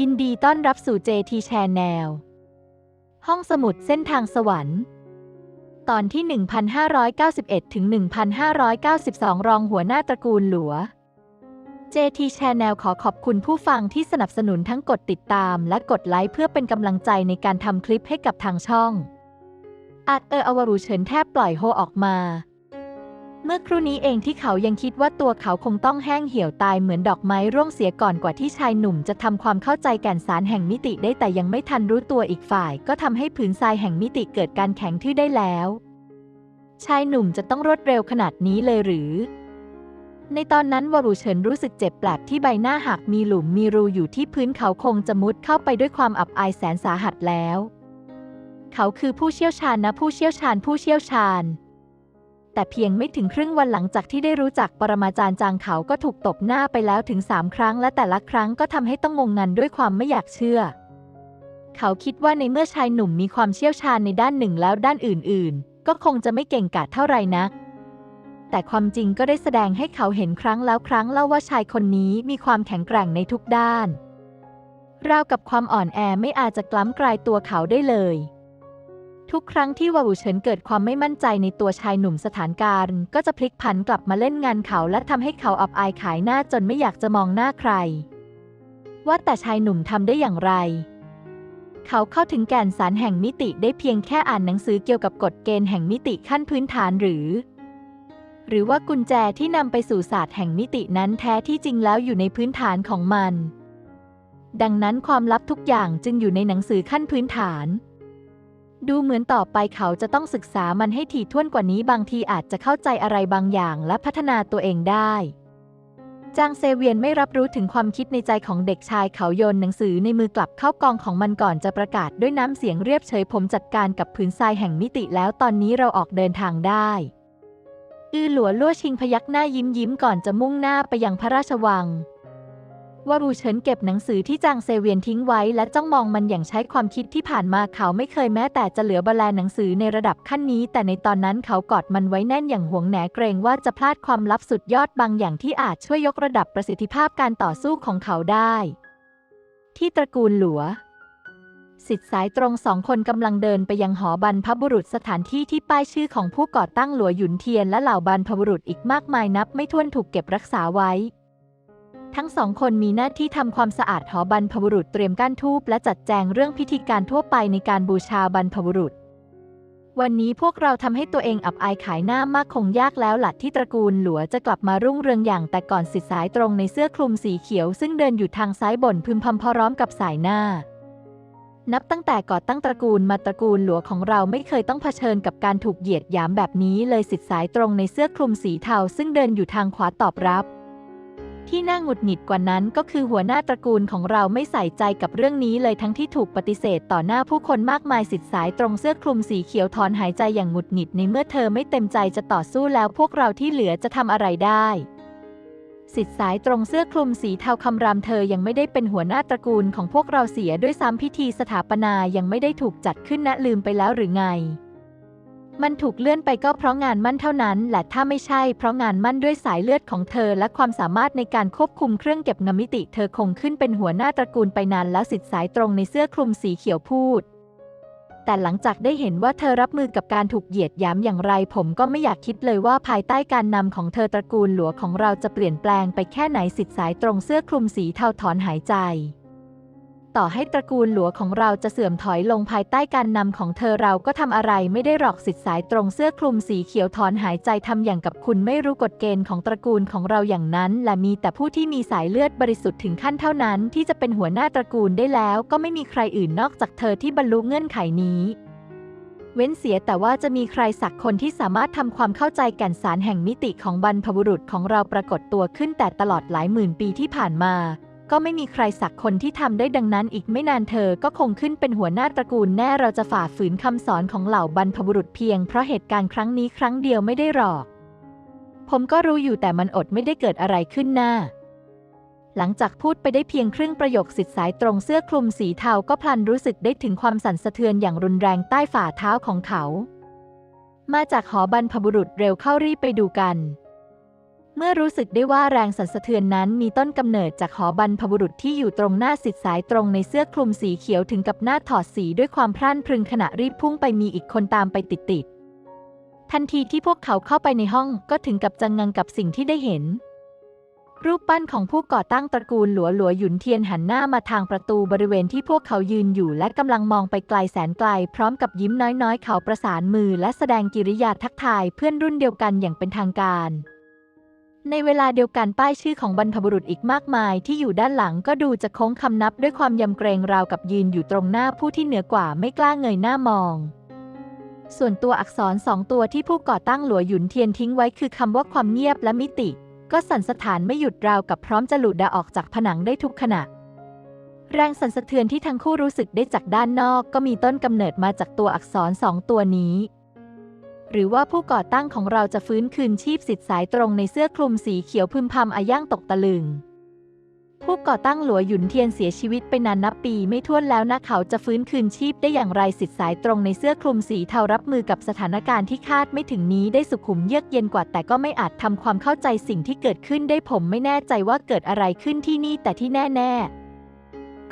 ยินดีต้อนรับสู่ JT Channel ห้องสมุดเส้นทางสวรรค์ ตอนที่ 1591 ถึง 1592 รองหัวหน้าตระกูลหลัว JT Channel ขอขอบคุณผู้ฟังที่สนับสนุนทั้งกดติดตามและกดไลค์เพื่อเป็นกำลังใจในการทำคลิปให้กับทางช่องอาจเอออวารูเฉินแทบปล่อยโฮออกมา เมื่อครู่นี้เองที่เขายังคิดว่าตัวเขาคงต้องแห้งเหี่ยวตายเหมือนดอกไม้ร่วงเสียก่อนกว่าที่ชายหนุ่มจะทำความเข้าใจแก่นสารแห่งมิติได้แต่ยังไม่ทันรู้ตัวอีกฝ่าย ก็ทำให้ผืนทรายแห่งมิติเกิดการแข็งทื่อได้แล้ว ชายหนุ่มจะต้องรวดเร็วขนาดนี้เลยหรือ ในตอนนั้นวารูเฉินรู้สึกเจ็บแปลบที่ใบหน้าหากมีหลุมมีรูอยู่ที่พื้นเขาคงจะมุดเข้าไปด้วยความอับอายแสนสาหัสแล้ว เขาคือผู้เชี่ยวชาญนะผู้เชี่ยวชาญผู้เชี่ยวชาญ แต่เพียงไม่ถึงครึ่งวันหลังจากที่ได้รู้จักปรมาจารย์จางเขาก็ถูกตบหน้าไปแล้วถึงสามครั้งและแต่ละครั้งก็ทำให้ต้องงงงันด้วยความไม่อยากเชื่อ เขาคิดว่าในเมื่อชายหนุ่มมีความเชี่ยวชาญในด้านหนึ่งแล้วด้านอื่น ๆ ก็คงจะไม่เก่งกาจเท่าไหร่นัก แต่ความจริงก็ได้แสดงให้เขาเห็นครั้งแล้วครั้งเล่าว่าชายคนนี้มีความแข็งแกร่งในทุกด้านราวกับความอ่อนแอไม่อาจจะกล้ำกลายตัวเขาได้เลย ทุกครั้งที่วาวูเฉินเกิดความไม่มั่นใจในตัวชายหนุ่มสถานการณ์ ก็จะพลิกผันกลับมาเล่นงานเขาและทำให้เขาอับอายขายหน้าจนไม่อยากจะมองหน้าใคร ว่าแต่ชายหนุ่มทำได้อย่างไร เขาเข้าถึงแก่นสารแห่งมิติได้เพียงแค่อ่านหนังสือเกี่ยวกับกฎเกณฑ์แห่งมิติขั้นพื้นฐานหรือ หรือว่ากุญแจที่นำไปสู่ศาสตร์แห่งมิตินั้นแท้ที่จริงแล้วอยู่ในพื้นฐานของมัน ดังนั้นความลับทุกอย่างจึงอยู่ในหนังสือขั้นพื้นฐาน ดูเหมือนต่อไปเขาจะต้องศึกษามันให้ถี่ถ้วนกว่านี้บางทีอาจจะเข้าใจอะไรบางอย่างและพัฒนาตัวเองได้ จางเซเวียนไม่รับรู้ถึงความคิดในใจของเด็กชายเขาโยนหนังสือในมือกลับเข้ากองของมันก่อนจะประกาศด้วยน้ำเสียงเรียบเฉยผมจัดการกับผืนทรายแห่งมิติแล้วตอนนี้เราออกเดินทางได้อือหลัวลั่วชิงพยักหน้ายิ้มยิ้มก่อนจะมุ่งหน้าไปยังพระราชวัง ว่ารูเฉินเก็บหนังสือที่จางเซเวียนทิ้งไว้และจ้องมองมันอย่างใช้ความคิดที่ผ่านมาเขาไม่เคยแม้แต่จะเหลือบแลหนังสือในระดับขั้นนี้ แต่ในตอนนั้นเขากอดมันไว้แน่นอย่างหวงแหนเกรงว่าจะพลาดความลับสุดยอดบางอย่างที่อาจช่วยยกระดับประสิทธิภาพการต่อสู้ของเขาได้ ที่ตระกูลหลัวสิทธิสายตรงสองคนกำลังเดินไปยังหอบรรพบุรุษสถานที่ที่ป้ายชื่อของผู้ก่อตั้งหลัวหยุนเทียนและเหล่าบรรพบุรุษอีกมากมายนับไม่ถ้วนถูกเก็บรักษาไว้ ทั้งสองคนมีหน้าที่ทำความสะอาดหอบรรพบุรุษเตรียมก้านทูบและจัดแจงเรื่องพิธีการทั่วไปในการบูชาบรรพบุรุษ วันนี้พวกเราทำให้ตัวเองอับอายขายหน้ามากคงยากแล้วหลัดที่ตระกูลหลัวจะกลับมารุ่งเรืองอย่างแต่ก่อนสิทธิสายตรงในเสื้อคลุมสีเขียว ซึ่งเดินอยู่ทางซ้ายบ่นพึมพำพร้อมกับสายหน้า นับตั้งแต่ก่อตั้งตระกูลมาตระกูลหลัวของเราไม่เคยต้องเผชิญกับการถูกเหยียดหยามแบบนี้เลยสิทธิสายตรงในเสื้อคลุมสีเทาซึ่งเดินอยู่ทางขวาตอบรับ ที่น่าหงุดหงิดกว่านั้นก็คือหัวหน้าตระกูลของเราไม่ใส่ใจกับเรื่องนี้เลยทั้งที่ถูกปฏิเสธต่อหน้าผู้คนมากมายสิทธิสายตรงเสื้อคลุมสีเขียวถอนหายใจอย่างหงุดหงิดในเมื่อเธอไม่เต็มใจจะต่อสู้แล้วพวกเราที่เหลือจะทำอะไรได้สิทธิสายตรงเสื้อคลุมสีเทาคำรามเธอยังไม่ได้เป็นหัวหน้าตระกูลของพวกเราเสียด้วยซ้ำพิธีสถาปนายังไม่ได้ถูกจัดขึ้นนะลืมไปแล้วหรือไง มันถูกเลื่อนไปก็เพราะงานมั่นเท่านั้น และถ้าไม่ใช่เพราะงานมั่นด้วยสายเลือดของเธอ และความสามารถในการควบคุมเครื่องเก็บเงนมิติ เธอคงขึ้นเป็นหัวหน้าตระกูลไปนานแล้วสิทธิสายตรงในเสื้อคลุมสีเขียวพูด แต่หลังจากได้เห็นว่าเธอรับมือกับการถูกเหยียดหยามอย่างไร ผมก็ไม่อยากคิดเลยว่าภายใต้การนำของเธอตระกูลหลัวของเราจะเปลี่ยนแปลงไปแค่ไหนสิทธิสายตรงเสื้อคลุมสีเทาถอนหายใจ ต่อให้ตระกูลหลัวของเราจะเสื่อมถอยลงภายใต้การนำของเธอเราก็ทำอะไรไม่ได้หรอกสิทธิสายตรงเสื้อคลุมสีเขียวถอนหายใจทำอย่างกับคุณไม่รู้กฎเกณฑ์ของตระกูลของเราอย่างนั้น และมีแต่ผู้ที่มีสายเลือดบริสุทธิ์ถึงขั้นเท่านั้น ที่จะเป็นหัวหน้าตระกูลได้แล้ว ก็ไม่มีใครอื่นนอกจากเธอที่บรรลุเงื่อนไขนี้เว้นเสียแต่ว่าจะมีใครสักคนที่สามารถทำความเข้าใจแก่นสารแห่งมิติของบรรพบุรุษของเราปรากฏตัวขึ้นแต่ตลอดหลายหมื่นปีที่ผ่านมา ก็ไม่มีใครสักคนที่ทำได้ดังนั้นอีกไม่นานเธอก็คงขึ้นเป็นหัวหน้าตระกูลแน่เราจะฝ่าฝืนคำสอนของเหล่าบรรพบุรุษเพียงเพราะเหตุการณ์ครั้งนี้ครั้งเดียวไม่ได้หรอก ผมก็รู้อยู่แต่มันอดไม่ได้เกิดอะไรขึ้นหน้า หลังจากพูดไปได้เพียงครึ่งประโยคสิทธิสายตรงเสื้อคลุมสีเทาก็พลันรู้สึกได้ถึงความสั่นสะเทือนอย่างรุนแรงใต้ฝ่าเท้าของเขา มาจากหอบรรพบุรุษเร็วเข้ารีบไปดูกัน เมื่อรู้สึกได้ว่าแรงสั่นสะเทือนนั้นมีต้นกำเนิดจากหอบรรพบุรุษที่อยู่ตรงหน้าสิทธิ์สายตรงในเสื้อคลุมสีเขียวถึงกับหน้าถอดสีด้วยความพรั่นพรึงขณะรีบพุ่งไปมีอีกคนตามไปติดๆทันทีที่พวกเขาเข้าไปในห้องก็ถึงกับจังงังกับสิ่งที่ได้เห็น รูปปั้นของผู้ก่อตั้งตระกูลหลัวหลัวหยุนเทียนหันหน้ามาทางประตูบริเวณที่พวกเขายืนอยู่และกำลังมองไปไกลแสนไกล พร้อมกับยิ้มน้อยๆ เขาประสานมือและแสดงกิริยาทักทายเพื่อนรุ่นเดียวกันอย่างเป็นทางการ ในเวลาเดียวกันป้ายชื่อของบรรพบุรุษอีกมากมายที่อยู่ด้านหลังก็ดูจะโค้งคำนับด้วยความยำเกรงราวกับยืนอยู่ตรงหน้าผู้ที่เหนือกว่าไม่กล้าเงยหน้ามอง ส่วนตัวอักษรสองตัวที่ผู้ก่อตั้งหลัวหยุนเทียนทิ้งไว้คือคำว่าความเงียบและมิติ ก็สั่นสะท้านไม่หยุดราวกับพร้อมจะหลุดดาออกจากผนังได้ทุกขณะแรงสั่นสะเทือนที่ทั้งคู่รู้สึกได้จากด้านนอก ก็มีต้นกำเนิดมาจากตัวอักษรสองตัวนี้ หรือว่าผู้ก่อตั้งของเราจะฟื้นคืนชีพสิทธิ์สายตรงในเสื้อคลุมสีเขียวพึมพำอาย่างตกตะลึง ผู้ก่อตั้งหลัวหยุนเทียนเสียชีวิตไปนานนับปีไม่ถ้วนแล้วนะเขาจะฟื้นคืนชีพได้อย่างไรสิทธิ์สายตรงในเสื้อคลุมสีเทารับมือกับสถานการณ์ที่คาดไม่ถึงนี้ได้สุขุมเยือกเย็นกว่า แต่ก็ไม่อาจทำความเข้าใจสิ่งที่เกิดขึ้นได้ผมไม่แน่ใจว่าเกิดอะไรขึ้นที่นี่แต่ที่แน่ ๆ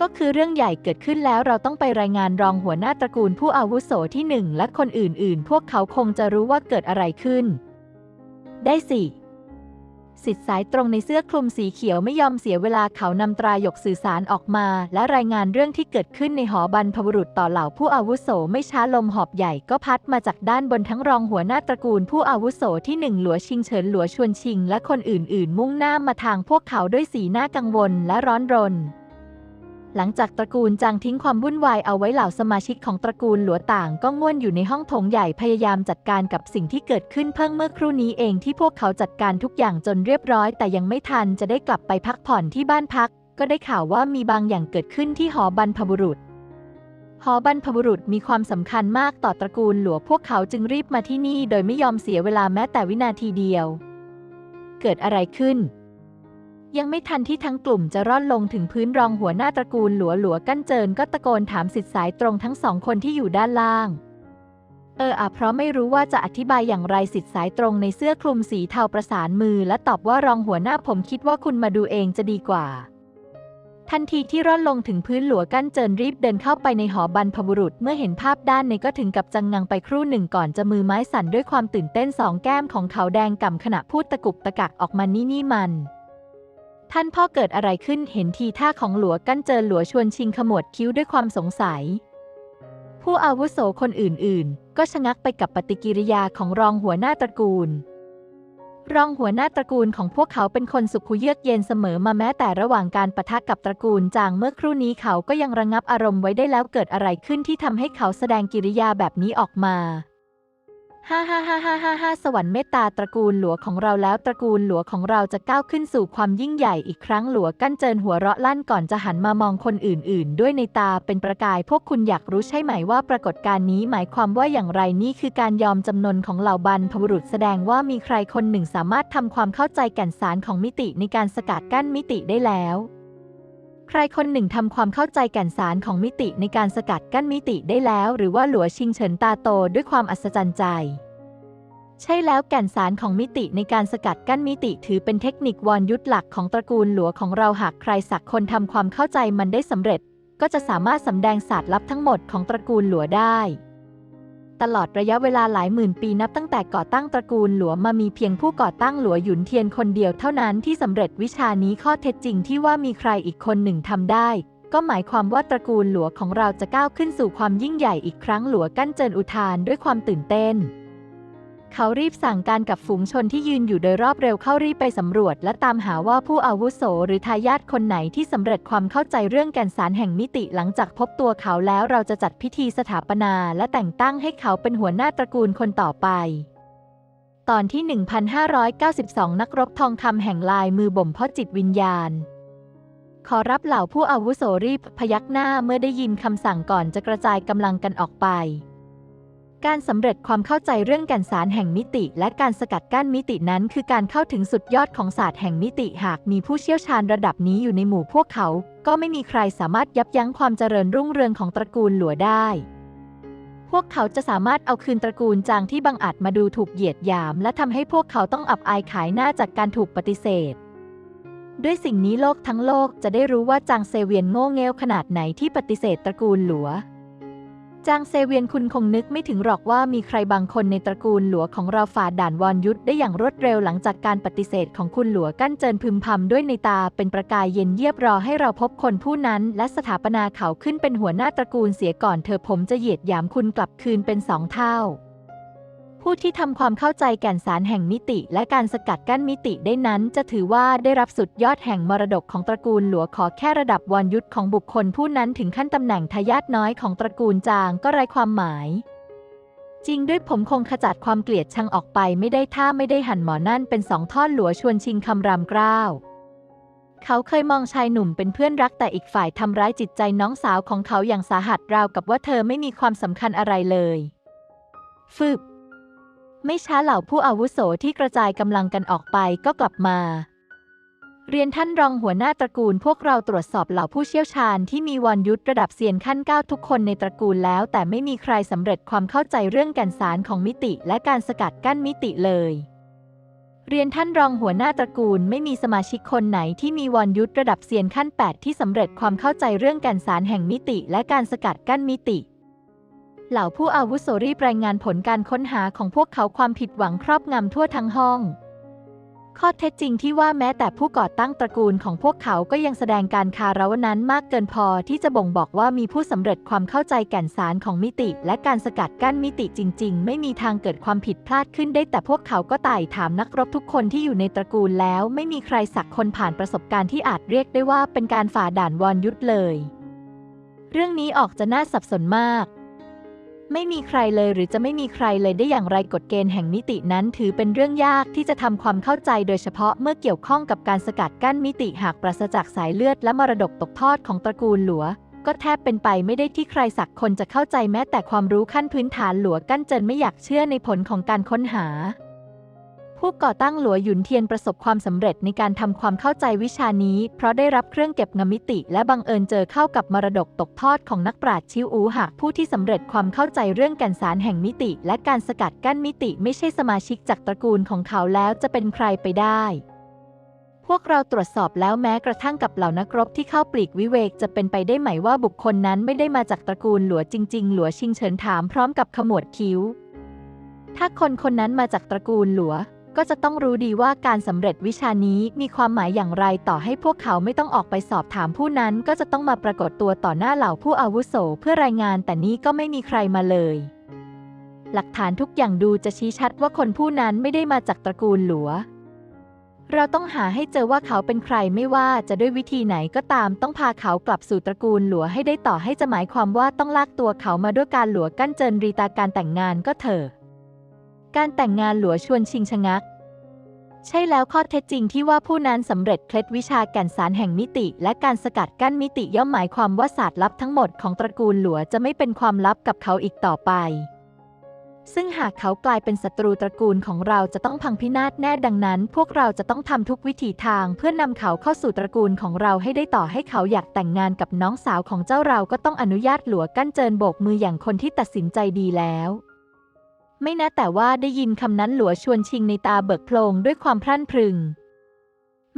ก็คือเรื่องใหญ่เกิดขึ้นแล้วเราต้องไปรายงานรองหัวหน้าตระกูลผู้อาวุโสที่หนึ่งและคนอื่นๆ พวกเขาคงจะรู้ว่าเกิดอะไรขึ้น ได้สิสิทธิ์สายตรงในเสื้อคลุมสีเขียวไม่ยอมเสียเวลาเขานำตรายกสื่อสารออกมา และรายงานเรื่องที่เกิดขึ้นในหอบรรพบุรุษต่อเหล่าผู้อาวุโสไม่ช้าลมหอบใหญ่ก็พัดมาจากด้านบนทั้งรองหัวหน้าตระกูลผู้อาวุโสที่หนึ่งหลัวชิงเฉินหลัวชวนชิง และคนอื่นๆ มุ่งหน้ามาทางพวกเขาด้วยสีหน้ากังวลและร้อนรน หลังจากตระกูลจางทิ้งความวุ่นวายเอาไว้เหล่าสมาชิกของตระกูลหลัวต่างก็ง่วนอยู่ในห้องโถงใหญ่พยายามจัดการกับสิ่งที่เกิดขึ้นเพิ่งเมื่อครู่นี้เองที่พวกเขาจัดการทุกอย่างจนเรียบร้อย แต่ยังไม่ทันจะได้กลับไปพักผ่อนที่บ้านพัก ก็ได้ข่าวว่ามีบางอย่างเกิดขึ้นที่หอบรรพบุรุษหอบรรพบุรุษมีความสำคัญมากต่อตระกูลหลัวพวกเขาจึงรีบมาที่นี่ โดยไม่ยอมเสียเวลาแม้แต่วินาทีเดียว เกิดอะไรขึ้น ยังไม่ทันที่ทั้งกลุ่มจะร่อนลงถึงพื้นรองหัวหน้าตระกูลหลัวหลัวกั้นเจินก็ตะโกนถามสิทธิสายตรงทั้งสองคนที่อยู่ด้านล่าง เอออะเพราะไม่รู้ว่าจะอธิบายอย่างไรสิทธิสายตรงในเสื้อคลุมสีเทาประสานมือ และตอบว่ารองหัวหน้าผมคิดว่าคุณมาดูเองจะดีกว่า ทันทีที่ร่อนลงถึงพื้นหลัวกั้นเจินรีบเดินเข้าไปในหอบรรพบุรุษเมื่อเห็นภาพด้านในก็ถึงกับจังงังไปครู่หนึ่งก่อนจะมือไม้สั่นด้วยความตื่นเต้นสองแก้มของเขาแดงก่ำขณะพูดตะกุกตะกักออกมานี่นี่มัน ท่านพ่อเกิดอะไรขึ้นเห็นทีท่าของหลัวกั้นเจินหลัวชวนชิงขมวดคิ้วด้วยความสงสัย ผู้อาวุโสคนอื่นๆ ก็ชะงักไปกับปฏิกิริยาของรองหัวหน้าตระกูล รองหัวหน้าตระกูลของพวกเขาเป็นคนสุขุเยือกเย็นเสมอมาแม้แต่ระหว่างการปะทะกับตระกูลจางเมื่อครู่นี้เขาก็ยังระงับอารมณ์ไว้ได้แล้วเกิดอะไรขึ้นที่ทำให้เขาแสดงกิริยาแบบนี้ออกมา ฮ่าฮ่าฮ่าฮ่าฮ่าฮ่าสวรรค์เมตตาตระกูลหลัวของเราแล้วตระกูลหลัวของเราจะก้าวขึ้นสู่ความยิ่งใหญ่อีกครั้งหลัวกั้นเจินหัวเราะลั่นก่อนจะหันมามองคนอื่น ๆ ด้วยในตาเป็นประกาย พวกคุณอยากรู้ใช่ไหมว่าปรากฏการณ์นี้หมายความว่าอย่างไรนี่คือการยอมจำนนของเหล่าบรรพบุรุษแสดงว่ามีใครคนหนึ่งสามารถทำความเข้าใจแก่นสารของมิติในการสกัดกั้นมิติได้แล้ว ใครคนหนึ่งทำความเข้าใจแก่นสารของมิติในการสกัดกั้นมิติได้แล้ว หรือว่าหลัวชิงเฉินตาโตด้วยความอัศจรรย์ใจ ใช่แล้วแก่นสารของมิติในการสกัดกั้นมิติถือเป็นเทคนิควนยุทธหลักของตระกูลหลัวของเราหากใครสักคนทำความเข้าใจมันได้สำเร็จ ก็จะสามารถสำแดงศาสตร์ลับทั้งหมดของตระกูลหลัวได้ ตลอดระยะเวลาหลายหมื่นปีนับตั้งแต่ก่อตั้งตระกูลหลัวมามีเพียงผู้ก่อตั้งหลัวหยุนเทียนคนเดียวเท่านั้นที่สำเร็จวิชานี้ข้อเท็จจริงที่ว่ามีใครอีกคนหนึ่งทำได้ ก็หมายความว่าตระกูลหลัวของเราจะก้าวขึ้นสู่ความยิ่งใหญ่อีกครั้งหลัวกั้นเจินอุทานด้วยความตื่นเต้น เขารีบสั่งการกับฝูงชนที่ยืนอยู่โดยรอบเร็วเข้ารีบไปสำรวจ และตามหาว่าผู้อาวุโสหรือทายาทคนไหนที่สำเร็จความเข้าใจเรื่องแก่นสารแห่งมิติหลังจากพบตัวเขาแล้วเราจะจัดพิธีสถาปนา และแต่งตั้งให้เขาเป็นหัวหน้าตระกูลคนต่อไป ตอนที่ 1592 นักรบทองคำแห่งลายมือบ่มเพาะจิตวิญญาณขอรับเหล่าผู้อาวุโสรีบพยักหน้าเมื่อได้ยินคำสั่งก่อนจะกระจายกำลังกันออกไป การสำเร็จความเข้าใจเรื่องแก่นสารแห่งมิติ และการสกัดกั้นมิตินั้น คือการเข้าถึงสุดยอดของศาสตร์แห่งมิติหากมีผู้เชี่ยวชาญระดับนี้อยู่ในหมู่พวกเขา ก็ไม่มีใครสามารถยับยั้งความเจริญรุ่งเรืองของตระกูลหลัวได้ พวกเขาจะสามารถเอาคืนตระกูลจางที่บังอาจมาดูถูกเหยียดหยาม และทำให้พวกเขาต้องอับอายขายหน้าจากการถูกปฏิเสธ ด้วยสิ่งนี้โลกทั้งโลกจะได้รู้ว่าจางเซเวียนโง่เง่วขนาดไหนที่ปฏิเสธตระกูลหลัว จางเซเวียนคุณคงนึกไม่ถึงหรอกว่ามีใครบางคนในตระกูลหลัวของเราฝ่าด่านวอนยุทธได้อย่างรวดเร็วหลังจากการปฏิเสธของคุณหลัวกั้นเจินพึมพำด้วยในตาเป็นประกายเย็นเยียบรอให้เราพบคนผู้นั้น และสถาปนาเขาขึ้นเป็นหัวหน้าตระกูลเสียก่อนเธอผมจะเหยียดหยามคุณกลับคืนเป็นสองเท่า ผู้ที่ทำความเข้าใจแก่นสารแห่งมิติ และการสกัดกั้นมิติได้นั้น จะถือว่าได้รับสุดยอดแห่งมรดกของตระกูลหลัวขอแค่ระดับวอนยุทธของบุคคลผู้นั้นถึงขั้นตำแหน่งทายาทน้อยของตระกูลจางก็ไร้ความหมาย จริงด้วยผมคงขจัดความเกลียดชังออกไปไม่ได้ถ้าไม่ได้หันหมอนั่นเป็นสองท่อนหลัวชวนชิงคำรามกล้าวเขาเคยมองชายหนุ่มเป็นเพื่อนรักแต่อีกฝ่ายทำร้ายจิตใจน้องสาวของเขาอย่างสาหัสราวกับว่าเธอไม่มีความสำคัญอะไรเลยฟึบ ไม่ช้าเหล่าผู้อาวุโสที่กระจายกำลังกันออกไปก็กลับมา เรียนท่านรองหัวหน้าตระกูลพวกเราตรวจสอบเหล่าผู้เชี่ยวชาญที่มีวันยุทธระดับเซียนขั้นเก้าทุกคนในตระกูลแล้ว แต่ไม่มีใครสำเร็จความเข้าใจเรื่องแก่นสารของมิติและการสกัดกั้นมิติเลย เรียนท่านรองหัวหน้าตระกูลไม่มีสมาชิกคนไหนที่มีวันยุทธระดับเซียนขั้น 8 ที่สำเร็จความเข้าใจเรื่องแก่นสารแห่งมิติและการสกัดกั้นมิติ เหล่าผู้อาวุโสรีบรายงานผลการค้นหาของพวกเขาความผิดหวังครอบงำทั่วทั้งห้อง ข้อเท็จจริงที่ว่าแม้แต่ผู้ก่อตั้งตระกูลของพวกเขาก็ยังแสดงการคารวะนั้นมากเกินพอที่จะบ่งบอกว่ามีผู้สำเร็จความเข้าใจแก่นสารของมิติ และการสกัดกั้นมิติจริง ๆ ไม่มีทางเกิดความผิดพลาดขึ้นได้แต่พวกเขาก็ไต่ถามนักรบทุกคนที่อยู่ในตระกูลแล้ว ไม่มีใครสักคนผ่านประสบการณ์ที่อาจเรียกได้ว่าเป็นการฝ่าด่านวอนยุทธเลย เรื่องนี้ออกจะน่าสับสนมาก ไม่มีใครเลยหรือจะไม่มีใครเลยได้อย่างไรกฎเกณฑ์แห่งมิตินั้น ถือเป็นเรื่องยากที่จะทำความเข้าใจโดยเฉพาะเมื่อเกี่ยวข้องกับการสกัดกั้นมิติหากปราศจากสายเลือดและมรดกตกทอดของตระกูลหลัว ก็แทบเป็นไปไม่ได้ที่ใครสักคนจะเข้าใจแม้แต่ความรู้ขั้นพื้นฐานหลัวกั้นเจินไม่อยากเชื่อในผลของการค้นหา ผู้ก่อตั้งหลัวหยุนเทียนประสบความสำเร็จในการทำความเข้าใจวิชานี้ เพราะได้รับเครื่องเก็บงมิติ และบังเอิญเจอเข้ากับมรดกตกทอดของนักปราชญ์ชิวอูหากผู้ที่สำเร็จความเข้าใจเรื่องแก่นสารแห่งมิติ และการสกัดกั้นมิติไม่ใช่สมาชิกจากตระกูลของเขาแล้วจะเป็นใครไปได้ พวกเราตรวจสอบแล้วแม้กระทั่งกับเหล่านักรบที่เข้าปลีกวิเวกจะเป็นไปได้ไหมว่าบุคคลนั้นไม่ได้มาจากตระกูลหลัวจริง ๆ หลัวชิงเฉินถามพร้อมกับขมวดคิ้ว ถ้าคนคนนั้นมาจากตระกูลหลัว ก็จะต้องรู้ดีว่าการสำเร็จวิชานี้มีความหมายอย่างไรต่อให้พวกเขาไม่ต้องออกไปสอบถามผู้นั้น ก็จะต้องมาปรากฏตัวต่อหน้าเหล่าผู้อาวุโสเพื่อรายงาน แต่นี้ก็ไม่มีใครมาเลย หลักฐานทุกอย่างดูจะชี้ชัดว่าคนผู้นั้นไม่ได้มาจากตระกูลหลัว เราต้องหาให้เจอว่าเขาเป็นใครไม่ว่าจะด้วยวิธีไหนก็ตาม ต้องพาเขากลับสู่ตระกูลหลัวให้ได้ต่อให้จะหมายความว่าต้องลากตัวเขามาด้วยการหลัวกั้นเจินรีตาการแต่งงานก็เถอะ การแต่งงานหลัวชวนชิงชะงัก ใช่แล้วข้อเท็จจริงที่ว่าผู้นั้นสำเร็จเคล็ดวิชาแก่นสารแห่งมิติ และการสกัดกั้นมิติย่อมหมายความว่าศาสตร์ลับทั้งหมดของตระกูลหลัวจะไม่เป็นความลับกับเขาอีกต่อไป ซึ่งหากเขากลายเป็นศัตรูตระกูลของเราจะต้องพังพินาศแน่ดังนั้น พวกเราจะต้องทำทุกวิถีทางเพื่อนำเขาเข้าสู่ตระกูลของเราให้ได้ต่อให้เขาอยากแต่งงานกับน้องสาวของเจ้าเราก็ต้องอนุญาตหลัวกั้นเจินโบกมืออย่างคนที่ตัดสินใจดีแล้ว ไม่นะแต่ว่าได้ยินคำนั้นหลัวชวนชิงในตาเบิกโพลงด้วยความพรั่นพรึง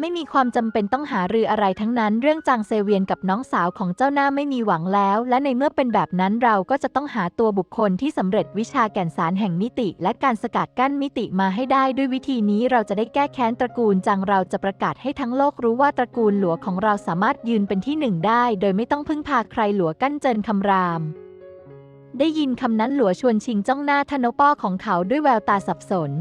ไม่มีความจำเป็นต้องหารืออะไรทั้งนั้น เรื่องจางเซเวียนกับน้องสาวของเจ้าหน้าไม่มีหวังแล้ว และในเมื่อเป็นแบบนั้นเราก็จะต้องหาตัวบุคคลที่สำเร็จวิชาแก่นสารแห่งมิติ และการสกัดกั้นมิติมาให้ได้ด้วยวิธีนี้เราจะได้แก้แค้นตระกูลจางเราจะประกาศให้ทั้งโลกรู้ว่าตระกูลหลัวของเราสามารถยืนเป็นที่หนึ่งได้ โดยไม่ต้องพึ่งพาใครหลัวกั้นเจินคำราม ได้ยินคำนั้นหลัวชวนชิงจ้องหน้าทนป้อของเขาด้วยแววตาสับสน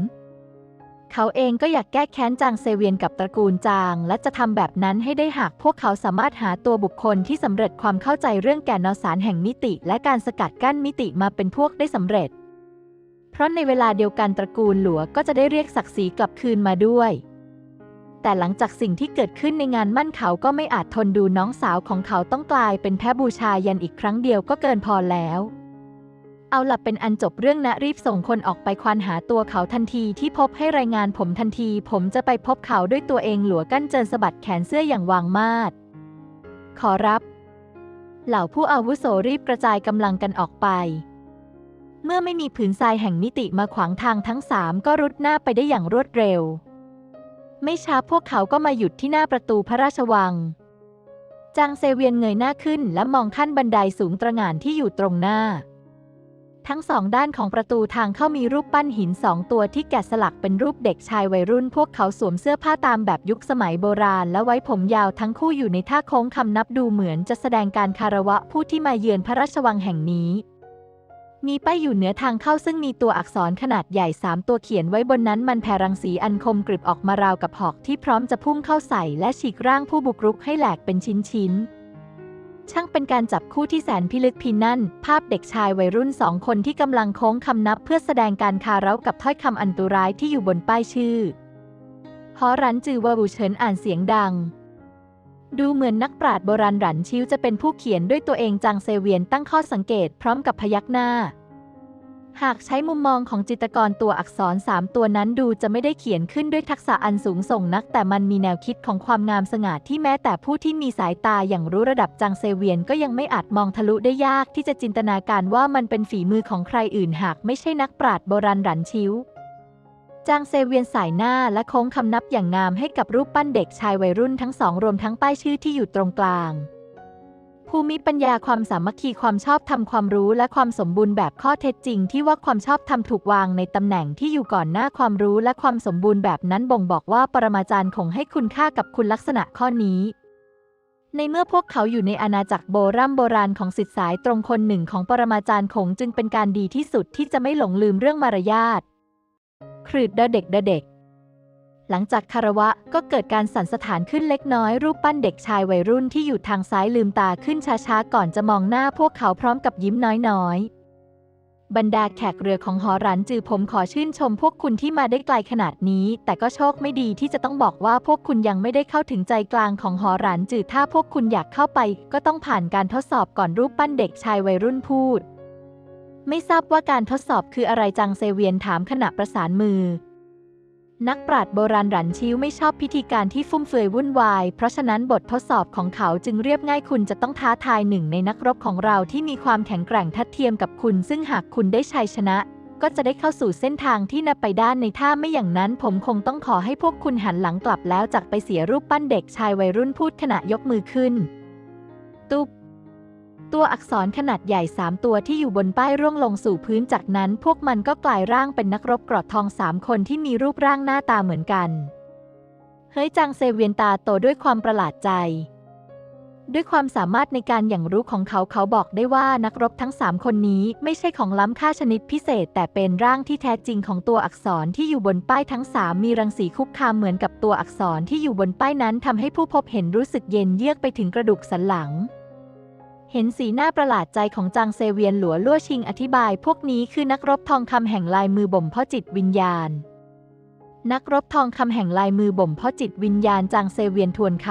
เขาเองก็อยากแก้แค้นจางเซเวียนกับตระกูลจาง และจะทำแบบนั้นให้ได้หากพวกเขาสามารถหาตัวบุคคลที่สำเร็จความเข้าใจเรื่องแก่นอสารแห่งมิติ และการสกัดกั้นมิติมาเป็นพวกได้สำเร็จ เพราะในเวลาเดียวกันตระกูลหลัวก็จะได้เรียกศักดิ์ศรีกลับคืนมาด้วยแต่หลังจากสิ่งที่เกิดขึ้นในงานมั่นเขาก็ไม่อาจทนดูน้องสาวของเขาต้องกลายเป็นแพ้บูชายันอีกครั้งเดียวก็เกินพอแล้ว เอาหลับเป็นอันจบเรื่องนะรีบส่งคนออกไปควานหาตัวเขาทันทีที่พบให้รายงานผมทันที ผมจะไปพบเขาด้วยตัวเองหลัวกั้นเจินสะบัดแขนเสื้ออย่างวางมาด ขอรับ เหล่าผู้อาวุโสรีบกระจายกำลังกันออกไป เมื่อไม่มีผืนทรายแห่งมิติมาขวางทางทั้งสามก็รุดหน้าไปได้อย่างรวดเร็ว ไม่ช้าพวกเขาก็มาหยุดที่หน้าประตูพระราชวัง จางเซเวียนเงยหน้าขึ้นและมองขั้นบันไดสูงตระหง่านที่อยู่ตรงหน้า ทั้งสองด้านของประตูทางเข้ามีรูปปั้นหินสองตัวที่แกะสลักเป็นรูปเด็กชายวัยรุ่น พวกเขาสวมเสื้อผ้าตามแบบยุคสมัยโบราณ และไว้ผมยาวทั้งคู่อยู่ในท่าโค้งคำนับดูเหมือนจะแสดงการคารวะผู้ที่มาเยือนพระราชวังแห่งนี้มีป้ายอยู่เหนือทางเข้าซึ่งมีตัวอักษรขนาดใหญ่สามตัวเขียนไว้บนนั้นมันแผ่รังสีอันคมกริบออกมาราวกับหอกที่พร้อมจะพุ่งเข้าใส่และฉีกร่างผู้บุกรุกให้แหลกเป็นชิ้นๆ ช่างเป็นการจับคู่ที่แสนพิลึกพินั่น ภาพเด็กชายวัยรุ่นสองคนที่กำลังโค้งคำนับเพื่อแสดงการคาร้ากับถ้อยคำอันตรายที่อยู่บนป้ายชื่อฮอรันจือวาบูเฉินอ่านเสียงดัง ดูเหมือนนักปราชญ์โบราณหรันชิวจะเป็นผู้เขียนด้วยตัวเองจางเซเวียนตั้งข้อสังเกตพร้อมกับพยักหน้า หากใช้มุมมองของจิตรกรตัวอักษรสามตัวนั้นดูจะไม่ได้เขียนขึ้นด้วยทักษะอันสูงส่งนัก แต่มันมีแนวคิดของความงามสง่าที่แม้แต่ผู้ที่มีสายตาอย่างรู้ระดับจางเซเวียนก็ยังไม่อาจมองทะลุได้ยากที่จะจินตนาการว่ามันเป็นฝีมือของใครอื่นหากไม่ใช่นักปราชญ์โบราณหรันชิวจางเซเวียนสายหน้าและโค้งคำนับอย่างงามให้กับรูปปั้นเด็กชายวัยรุ่นทั้งสองรวมทั้งป้ายชื่อที่อยู่ตรงกลาง ภูมิปัญญาความสามัคคีความชอบธรรมความรู้และความสมบูรณ์แบบข้อเท็จจริง ที่ว่าความชอบธรรมถูกวางในตำแหน่งที่อยู่ก่อนหน้าความรู้และความสมบูรณ์แบบนั้นบ่งบอกว่าปรมาจารย์คงให้คุณค่ากับคุณลักษณะข้อนี้ ในเมื่อพวกเขาอยู่ในอาณาจักรโบราณโบราณของสิทธิสายตรงคนหนึ่งของปรมาจารย์คงจึงเป็นการดีที่สุดที่จะไม่หลงลืมเรื่องมารยาทครืดเดเด็กเดเด็ก หลังจากคารวะก็เกิดการสั่นสถานขึ้นเล็กน้อยรูปปั้นเด็กชายวัยรุ่นที่อยู่ทางซ้ายลืมตาขึ้นช้าๆ ก่อนจะมองหน้าพวกเขาพร้อมกับยิ้มน้อยๆ บรรดาแขกเรือของหอรันจือผมขอชื่นชมพวกคุณที่มาได้ไกลขนาดนี้ แต่ก็โชคไม่ดีที่จะต้องบอกว่าพวกคุณยังไม่ได้เข้าถึงใจกลางของหอรันจือถ้าพวกคุณอยากเข้าไป ก็ต้องผ่านการทดสอบก่อนรูปปั้นเด็กชายวัยรุ่นพูด ไม่ทราบว่าการทดสอบคืออะไรจังเซเวียนถามขณะประสานมือ นักปราชญ์โบราณหรันชิวไม่ชอบพิธีการที่ฟุ่มเฟือยวุ่นวาย เพราะฉะนั้นบททดสอบของเขาจึงเรียบง่ายคุณจะต้องท้าทายหนึ่งในนักรบของเราที่มีความแข็งแกร่งทัดเทียมกับคุณ ซึ่งหากคุณได้ชัยชนะ ก็จะได้เข้าสู่เส้นทางที่นับไปด้านในถ้าไม่อย่างนั้นผมคงต้องขอให้พวกคุณหันหลังกลับแล้วจากไปเสียรูปปั้นเด็กชายวัยรุ่นพูดขณะยกมือขึ้น ตุ๊บ ตัวอักษรขนาดใหญ่สามตัวที่อยู่บนป้ายร่วงลงสู่พื้นจากนั้นพวกมันก็กลายร่างเป็นนักรบกรอดทองสามคนที่มีรูปร่างหน้าตาเหมือนกัน เฮ้ยจังเซเวียนตาโตด้วยความประหลาดใจ ด้วยความสามารถในการอย่างรู้ของเขาเขาบอกได้ว่านักรบทั้งสามคนนี้ไม่ใช่ของล้ำค่าชนิดพิเศษ แต่เป็นร่างที่แท้จริงของตัวอักษรที่อยู่บนป้ายทั้งสามมีรังสีคุกคามเหมือนกับตัวอักษรที่อยู่บนป้ายนั้นทำให้ผู้พบเห็นรู้สึกเย็นเยือกไปถึงกระดูกสันหลัง เห็นสีหน้าประหลาดใจของจางเซเวียนหลัวลั่วชิงอธิบาย พวกนี้คือนักรบทองคำแห่งลายมือบ่มเพาะจิตวิญญาณ นักรบทองคำแห่งลายมือบ่มเพาะจิตวิญญาณจางเซเวียนทวนค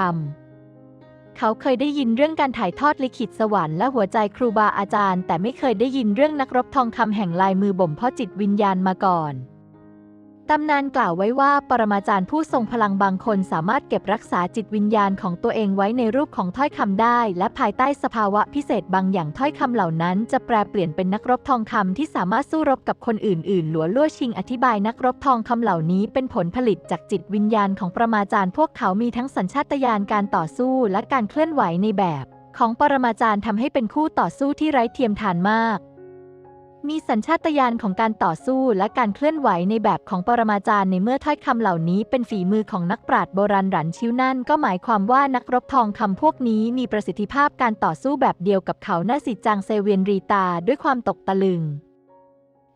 ำ เขาเคยได้ยินเรื่องการถ่ายทอดลิขิตสวรรค์และหัวใจครูบาอาจารย์ แต่ไม่เคยได้ยินเรื่องนักรบทองคำแห่งลายมือบ่มเพาะจิตวิญญาณมาก่อน ตำนานกล่าวไว้ว่าปรมาจารย์ผู้ทรงพลังบางคนสามารถเก็บรักษาจิตวิญญาณของตัวเองไว้ในรูปของถ้อยคำได้ และภายใต้สภาวะพิเศษบางอย่างถ้อยคำเหล่านั้น จะแปลเปลี่ยนเป็นนักรบทองคำที่สามารถสู้รบกับคนอื่นๆ หลัวล่วชิงอธิบายนักรบทองคำเหล่านี้เป็นผลผลิตจากจิตวิญญาณของปรมาจารย์พวกเขามีทั้งสัญชาตญาณการต่อสู้และการเคลื่อนไหวในแบบ ของปรมาจารย์ทำให้เป็นคู่ต่อสู้ที่ไร้เทียมทานมาก มีสัญชาตญาณของการต่อสู้และการเคลื่อนไหวในแบบของปรมาจารย์ในเมื่อถ้อยคำเหล่านี้เป็นฝีมือของนักปราชญ์โบราณหรันชิวนั่นก็หมายความว่านักรบทองคำพวกนี้มีประสิทธิภาพการต่อสู้แบบเดียวกับเขาหน้าสิจางเซเวียนรีตาด้วยความตกตะลึง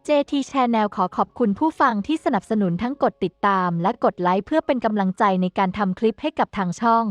JT Channel ขอขอบคุณผู้ฟังที่สนับสนุนทั้งกดติดตามและกดไลค์เพื่อเป็นกำลังใจในการทำคลิปให้กับทางช่อง